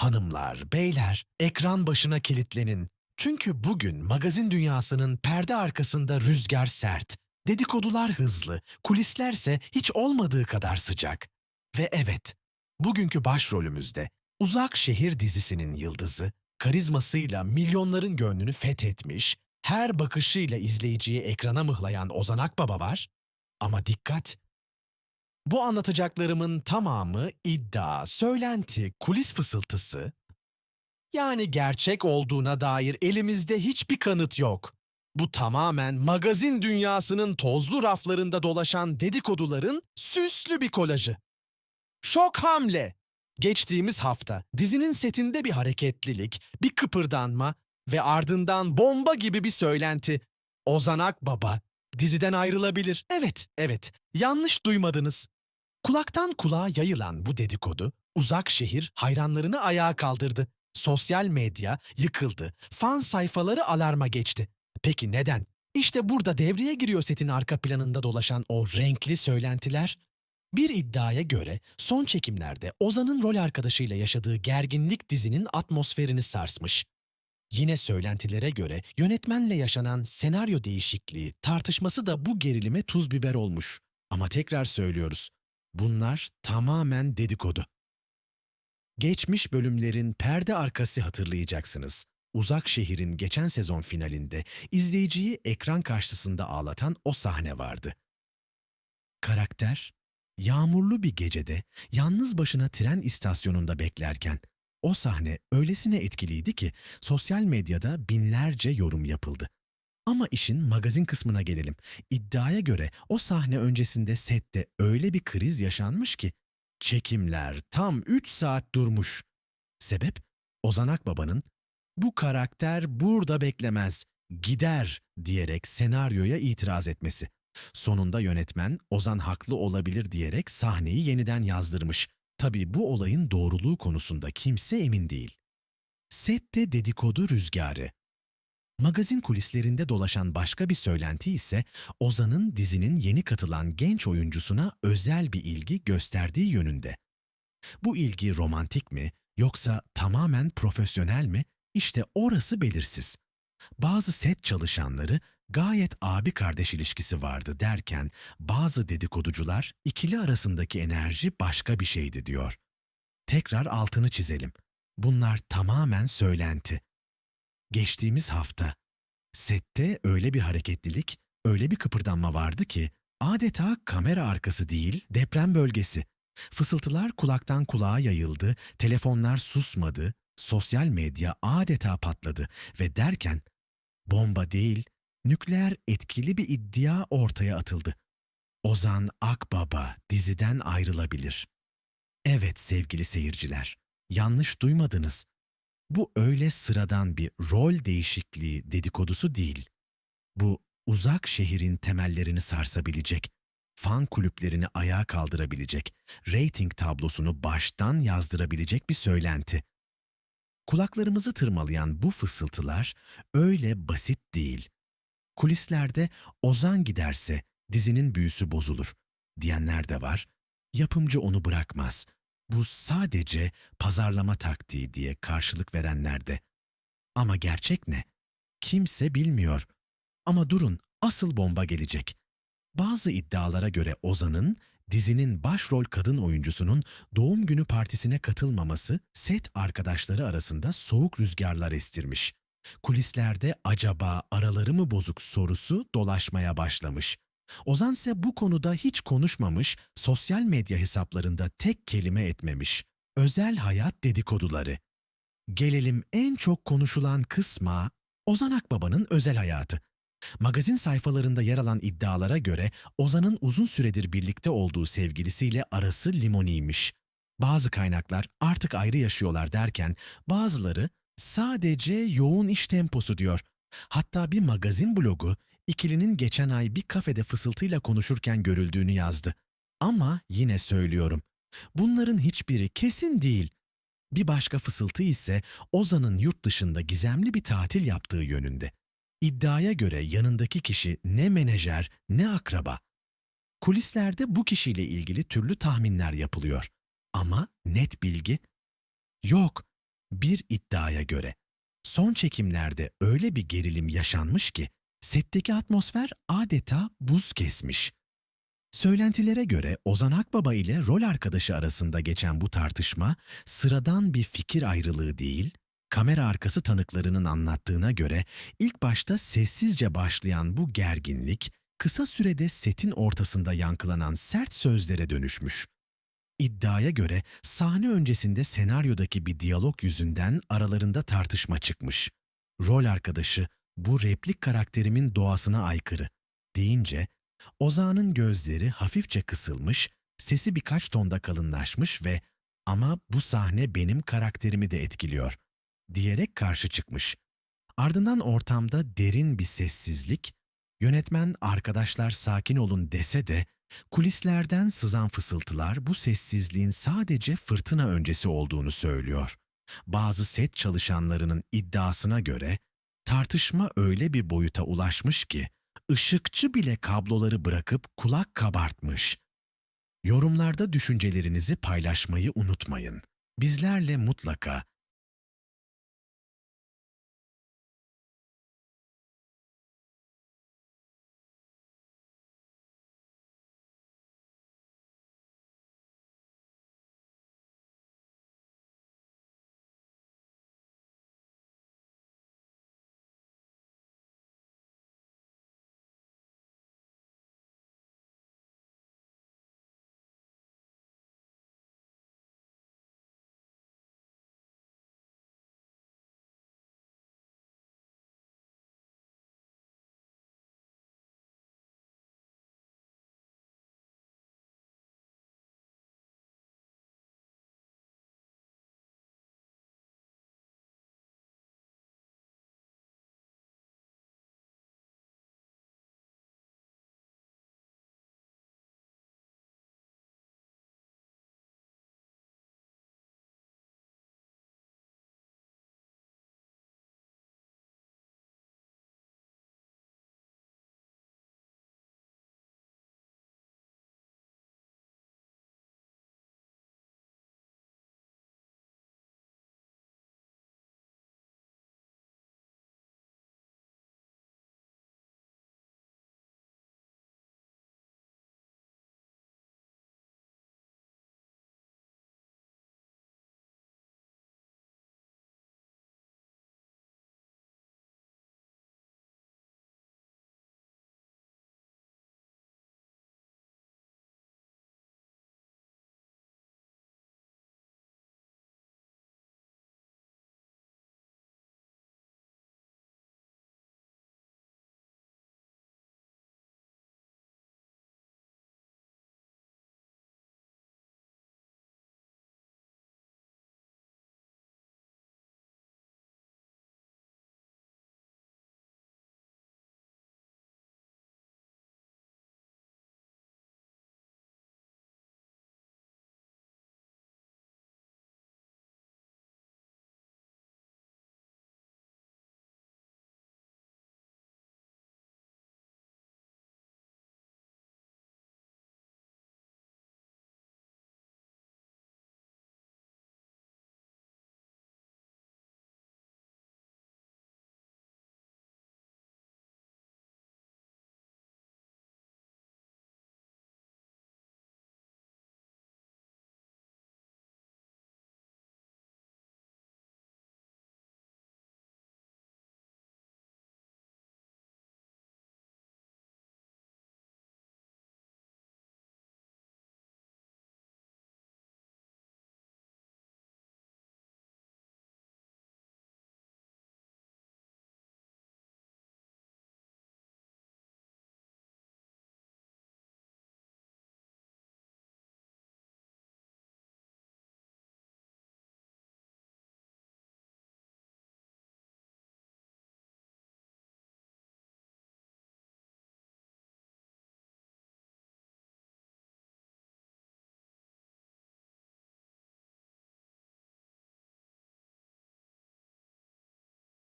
Hanımlar, beyler, ekran başına kilitlenin. Çünkü bugün magazin dünyasının perde arkasında rüzgar sert, dedikodular hızlı, kulislerse hiç olmadığı kadar sıcak. Ve evet, bugünkü başrolümüzde Uzak Şehir dizisinin yıldızı, karizmasıyla milyonların gönlünü fethetmiş, her bakışıyla izleyiciyi ekrana mıhlayan Ozan Akbaba var. Ama dikkat! Bu anlatacaklarımın tamamı iddia, söylenti, kulis fısıltısı. Yani gerçek olduğuna dair elimizde hiçbir kanıt yok. Bu tamamen magazin dünyasının tozlu raflarında dolaşan dedikoduların süslü bir kolajı. Şok hamle! Geçtiğimiz hafta dizinin setinde bir hareketlilik, bir kıpırdanma ve ardından bomba gibi bir söylenti. Ozan Akbaba diziden ayrılabilir. Evet, evet. Yanlış duymadınız. Kulaktan kulağa yayılan bu dedikodu uzak şehir hayranlarını ayağa kaldırdı. Sosyal medya yıkıldı. Fan sayfaları alarma geçti. Peki neden? İşte burada devreye giriyor setin arka planında dolaşan o renkli söylentiler. Bir iddiaya göre son çekimlerde Ozan'ın rol arkadaşıyla yaşadığı gerginlik dizinin atmosferini sarsmış. Yine söylentilere göre yönetmenle yaşanan senaryo değişikliği tartışması da bu gerilime tuz biber olmuş. Ama tekrar söylüyoruz. Bunlar tamamen dedikodu. Geçmiş bölümlerin perde arkası hatırlayacaksınız. Uzak Şehir'in geçen sezon finalinde izleyiciyi ekran karşısında ağlatan o sahne vardı. Karakter, yağmurlu bir gecede yalnız başına tren istasyonunda beklerken o sahne öylesine etkiliydi ki sosyal medyada binlerce yorum yapıldı. Ama işin magazin kısmına gelelim. İddiaya göre o sahne öncesinde sette öyle bir kriz yaşanmış ki çekimler tam 3 saat durmuş. Sebep Ozan Akbaba'nın bu karakter burada beklemez, gider diyerek senaryoya itiraz etmesi. Sonunda yönetmen Ozan haklı olabilir diyerek sahneyi yeniden yazdırmış. Tabii bu olayın doğruluğu konusunda kimse emin değil. Sette dedikodu rüzgarı. Magazin kulislerinde dolaşan başka bir söylenti ise Ozan'ın dizinin yeni katılan genç oyuncusuna özel bir ilgi gösterdiği yönünde. Bu ilgi romantik mi yoksa tamamen profesyonel mi? İşte orası belirsiz. Bazı set çalışanları gayet abi kardeş ilişkisi vardı derken bazı dedikoducular ikili arasındaki enerji başka bir şeydi diyor. Tekrar altını çizelim. Bunlar tamamen söylenti. Geçtiğimiz hafta sette öyle bir hareketlilik, öyle bir kıpırdanma vardı ki adeta kamera arkası değil deprem bölgesi. Fısıltılar kulaktan kulağa yayıldı, telefonlar susmadı, sosyal medya adeta patladı ve derken bomba değil, nükleer etkili bir iddia ortaya atıldı. Ozan Akbaba diziden ayrılabilir. Evet sevgili seyirciler, yanlış duymadınız. Bu öyle sıradan bir rol değişikliği dedikodusu değil. Bu uzak şehrin temellerini sarsabilecek, fan kulüplerini ayağa kaldırabilecek, reyting tablosunu baştan yazdırabilecek bir söylenti. Kulaklarımızı tırmalayan bu fısıltılar öyle basit değil. Kulislerde Ozan giderse dizinin büyüsü bozulur diyenler de var. Yapımcı onu bırakmaz. Bu sadece pazarlama taktiği diye karşılık verenler de. Ama gerçek ne? Kimse bilmiyor. Ama durun, asıl bomba gelecek. Bazı iddialara göre Ozan'ın dizinin başrol kadın oyuncusunun doğum günü partisine katılmaması set arkadaşları arasında soğuk rüzgarlar estirmiş. Kulislerde acaba araları mı bozuk sorusu dolaşmaya başlamış. Ozan ise bu konuda hiç konuşmamış, sosyal medya hesaplarında tek kelime etmemiş. Özel hayat dedikoduları. Gelelim en çok konuşulan kısma Ozan Akbaba'nın özel hayatı. Magazin sayfalarında yer alan iddialara göre Ozan'ın uzun süredir birlikte olduğu sevgilisiyle arası limoniymiş. Bazı kaynaklar artık ayrı yaşıyorlar derken bazıları sadece yoğun iş temposu diyor. Hatta bir magazin blogu ikilinin geçen ay bir kafede fısıltıyla konuşurken görüldüğünü yazdı. Ama yine söylüyorum. Bunların hiçbiri kesin değil. Bir başka fısıltı ise Ozan'ın yurt dışında gizemli bir tatil yaptığı yönünde. İddiaya göre yanındaki kişi ne menajer ne akraba. Kulislerde bu kişiyle ilgili türlü tahminler yapılıyor. Ama net bilgi yok. Bir iddiaya göre son çekimlerde öyle bir gerilim yaşanmış ki setteki atmosfer adeta buz kesmiş. Söylentilere göre Ozan Akbaba ile rol arkadaşı arasında geçen bu tartışma sıradan bir fikir ayrılığı değil, kamera arkası tanıklarının anlattığına göre ilk başta sessizce başlayan bu gerginlik kısa sürede setin ortasında yankılanan sert sözlere dönüşmüş. İddiaya göre sahne öncesinde senaryodaki bir diyalog yüzünden aralarında tartışma çıkmış. Rol arkadaşı bu replik karakterimin doğasına aykırı deyince Ozan'ın gözleri hafifçe kısılmış, sesi birkaç tonda kalınlaşmış ve ama bu sahne benim karakterimi de etkiliyor diyerek karşı çıkmış. Ardından ortamda derin bir sessizlik, yönetmen arkadaşlar sakin olun dese de kulislerden sızan fısıltılar bu sessizliğin sadece fırtına öncesi olduğunu söylüyor. Bazı set çalışanlarının iddiasına göre tartışma öyle bir boyuta ulaşmış ki ışıkçı bile kabloları bırakıp kulak kabartmış. Yorumlarda düşüncelerinizi paylaşmayı unutmayın. Bizlerle mutlaka